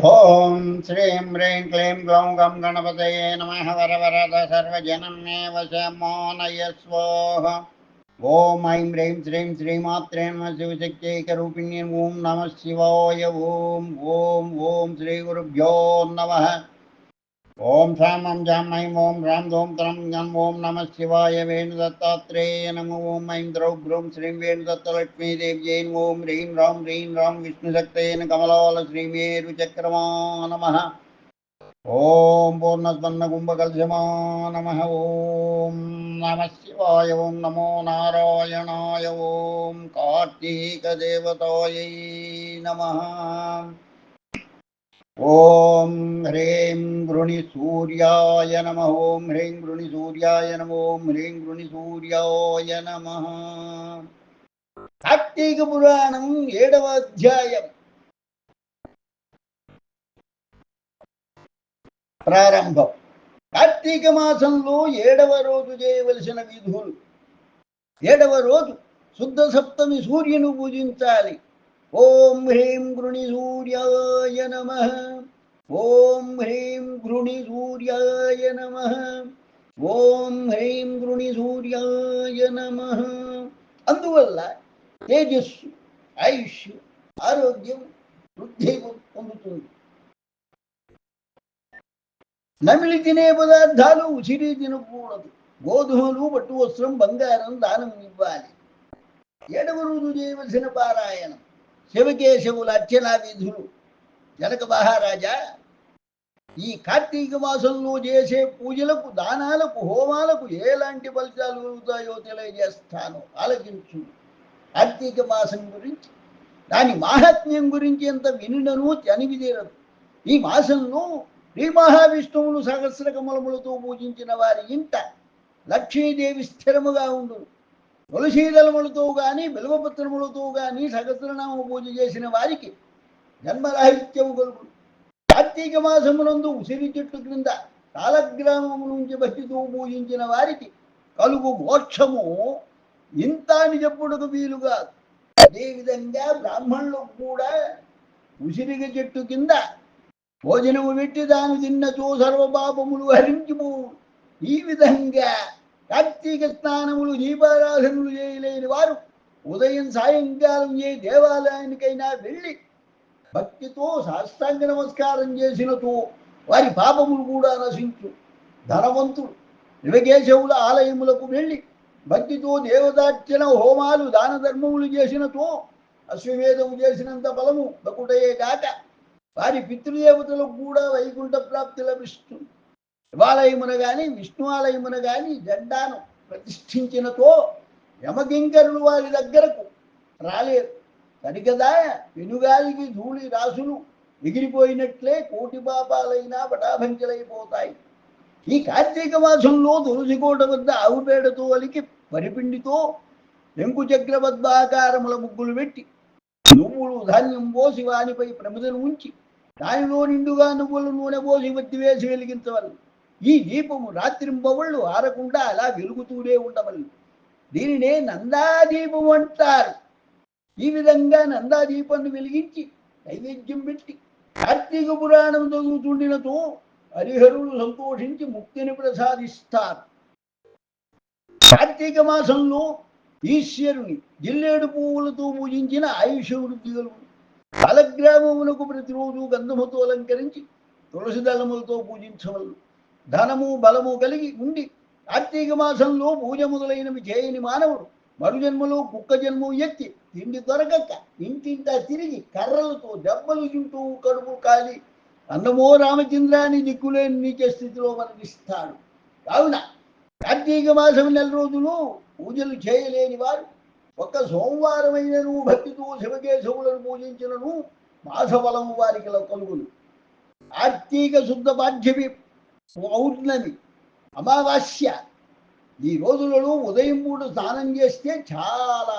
ఓం శ్రీం హ్రీం క్లీం గ్లౌం గం గణపతయే నమ వర వరద సర్వజనం మే వశమో నయస్వోహ ఓం ఐం హ్రీం శ్రీం శ్రీమాత్రే నమ శివశక్తైకరూపిణ్యం ఓం నమ శివాయ ఓం ఓం ఓం శ్రీ గురుభ్యో నమ ఓం శ్యామం జాం ఐం ఓం రాం దోం త్రం గం ఓం నమ శివాయ వేణు దత్తాత్రేయ నమ ఓం ఐం ద్రౌ భ్రూం శ్రీం వేణు దత్తలక్ష్మీదేవ్యై ఓం హ్రీం రాం హ్రీం రాం విష్ణుశక్తేన కమలాల శ్రీమేరు చక్రమా నమ ఓం పూర్ణస్పన్న కుంభకల్శమా నమ ఓం నమ శివాయ ఓం నమో నారాయణాయ ఓం కార్తీక దేవతాయై నమ ఓం హ్రీం గృణి సూర్యాయ నమ. ఓం హ్రీం గృణి సూర్యాయ నమ. ఓం హ్రీం గృణి సూర్యాయ నమ. కార్తీక పురాణం ఏడవ అధ్యాయం. ప్రారంభం. కార్తీక మాసంలో ఏడవ రోజు చేయవలసిన విధులు. ఏడవ రోజు శుద్ధ సప్తమి సూర్యుని పూజించాలి. ఓం హ్రీం గృణి సూర్యాయ నమ. ఓం హ్రీం గృణి సూర్యాయ నమ. ఓం హ్రీం గృణి సూర్యాయ నమ. అందువల్ల తేజస్సు ఆయుష్ ఆరోగ్యం వృద్ధి పొందుతుంది. నమిలి తినే పదార్థాలు ఉసిరి తినకూడదు. గోధుమలు పట్టు వస్త్రం బంగారం దానం ఇవ్వాలి. ఏడవ రోజు చేయవలసిన పారాయణం. శివకేశవుల అర్చనా విధులు. జనక మహారాజా ఈ కార్తీక మాసంలో చేసే పూజలకు దానాలకు హోమాలకు ఎలాంటి ఫలితాలు కలుగుతాయో తెలియజేస్తాను. ఆలోచించు. కార్తీక మాసం గురించి దాని మాహాత్మ్యం గురించి ఎంత వినుడను తనివి తీరదు. ఈ మాసంలో శ్రీ మహావిష్ణువును సహస్ర కమలములతో పూజించిన వారి ఇంట లక్ష్మీదేవి స్థిరముగా ఉండును తులసీదళములతో గాని బిల్వపత్రములతో గాని సహస్రనామ పూజ చేసిన వారికి జన్మరాహిత్యము కలుగు కార్తీక మాసమునందు ఉసిరి చెట్టు క్రింద కాలగ్రామము నుంచి భక్తితో పూజించిన వారికి కలుగు మోక్షము ఇంత అని చెప్పుడుకు వీలుగా. అదేవిధంగా బ్రాహ్మణులకు కూడా ఉసిరిగ చెట్టు కింద భోజనము పెట్టి దాని తిన్నచో సర్వపాపములు హరించుము. ఈ విధంగా కార్తీక స్నానములు దీపారాధనలు చేయలేని వారు ఉదయం సాయంకాలం ఏ దేవాలయానికైనా వెళ్ళి భక్తితో సాష్టాంగ నమస్కారం చేసినతో వారి పాపములు కూడా నశించు. ధనవంతుడు యువకేశవుల ఆలయములకు వెళ్ళి భక్తితో దేవదార్చన హోమాలు దాన ధర్మములు చేసినతో అశ్వమేధము చేసినంత బలము బకుటయే కాక వారి పితృదేవతలకు కూడా వైకుంఠ ప్రాప్తి లభిస్తుంది శివాలయమున గాని విష్ణు ఆలయమున గాని జెండాను ప్రతిష్ఠించినతో యమకింకరులు వారి దగ్గరకు రాలేరు. సరిగదా? వెనుగాలికి ధూళి రాసులు ఎగిరిపోయినట్లే కోటి పాపాలైనా పటాభంచలైపోతాయి ఈ కార్తీక మాసంలో తులసికోట వద్ద ఆవుపేడతో అలికి పరిపిండితో శంకు చక్రబద్ధాకారముల ముగ్గులు పెట్టి నువ్వులు ధాన్యం పోసి వానిపై ప్రమిదను ఉంచి దానిలో నిండుగా నువ్వుల నూనె పోసి వత్తి వేసి వెలిగించవలను. ఈ దీపము రాత్రింబవళ్ళు ఆరకుండా అలా వెలుగుతూనే ఉండవలను. దీనినే నందాదీపం అంటారు. ఈ విధంగా నందాదీపాన్ని వెలిగించి నైవేద్యం పెట్టి కార్తీక పురాణం చదువుతుండినతో హరిహరులు సంతోషించి ముక్తిని ప్రసాదిస్తారు. కార్తీక మాసంలో ఈశ్వరుని జిల్లేడు పువ్వులతో పూజించిన ఆయుష వృద్ధి కలుగు ప్రతిరోజు గంధముతో అలంకరించి తులసి దళములతో పూజించవలను. ధనము బలము కలిగి ఉండి కార్తీక మాసంలో పూజ మొదలైనవి చేయని మానవుడు మరుజన్మలో కుక్క జన్మ ఎత్తి తిండి దొరకక ఇంటింటా తిరిగి కర్రలతో దెబ్బలు తింటూ కడుపు కాలి. అన్నమో రామచంద్రాన్ని దిక్కులేని నీచ స్థితిలో మరణిస్తాడు కావున కార్తీక మాసం నెల రోజులు పూజలు చేయలేని వారు ఒక సోమవారమైనను భక్తితో శివకేశవులను పూజించినను మాసఫలం వారికి కలుగును. కార్తీక శుద్ధ పాఠ్యమి పౌర్ణమి అమావాస్య ఈ రోజులలో ఉదయం మూడు స్నానం చేస్తే చాలా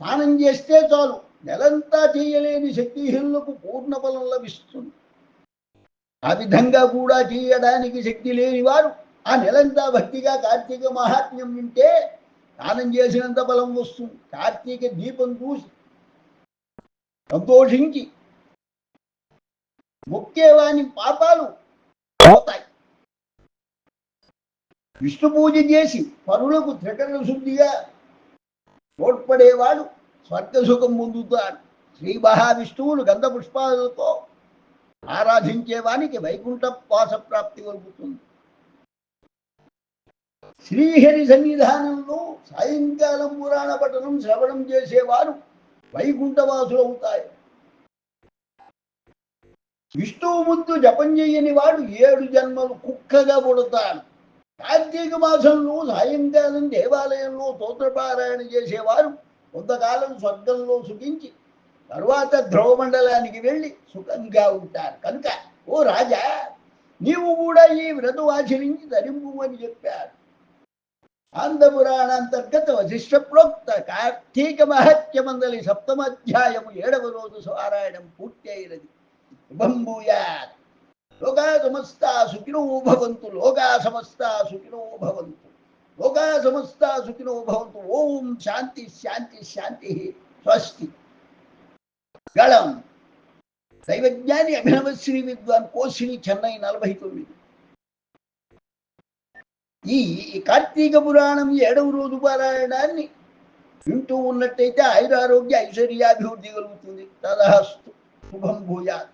స్నానం చేస్తే చాలు. నెలంతా చేయలేని శక్తిహీనులకు పూర్ణ బలం లభిస్తుంది. ఆ విధంగా కూడా చేయడానికి శక్తి లేని వారు ఆ నెలంతా భక్తిగా కార్తీక మహాత్మ్యం వింటే స్నానం చేసినంత బలం వస్తుంది. కార్తీక దీపం చూసి సంతోషించి మొక్కేవాని పాపాలు పోతాయి. విష్ణు పూజ చేసి పరులకు త్రికరణ శుద్ధిగా తోడ్పడేవాడు స్వర్గ సుఖం పొందుతాడు. శ్రీ మహావిష్ణువును గంధ పుష్పాలతో ఆరాధించేవానికి వైకుంఠ వాస ప్రాప్తి కలుగుతుంది. శ్రీహరి సన్నిధానంలో సాయంకాలం పురాణ పఠనం శ్రవణం చేసేవారు వైకుంఠవాసులు అవుతారు. విష్ణువు ముందు జపం చేయని వాడు ఏడు జన్మలు కుక్కగా పుడతాడు. కార్తీక మాసంలో సాయంకాలం దేవాలయంలో స్తోత్రపారాయణ చేసేవారు. కొంతకాలం స్వర్గంలో సుఖించి తరువాత ధ్రువమండలానికి వెళ్ళి సుఖంగా ఉంటారు. కనుక ఓ రాజా నీవు కూడా ఈ వ్రతం ఆచరించి ధరింపు అని చెప్పారు. ఆంధ్ర అంతర్గత వశిష్ట ప్రోక్త కార్తీక మహత్య మందలి సప్తమాధ్యాయము ఏడవ రోజు స్వారాయణం పూర్తి అయినది శుభం లోకా సమస్త సుఖినో భవంతు లోకా సమస్త సుఖినో భవంతు. లోకా సమస్త సుఖినో భవంతు. ఓం శాంతి శాంతి శాంతి స్వస్తి. గళం. దైవజ్ఞాని అభినవ శ్రీ విద్వాన్ కోసిని చెన్నై నలభై తొమ్మిది. ఈ కార్తీక పురాణం ఏడవ రోజు పారాయణాన్ని వింటూ ఉన్నట్టయితే ఆయురారోగ్య ఐశ్వర్యాభివృద్ధి కలుగుతుంది. తదహస్తు. శుభం భూయాత్.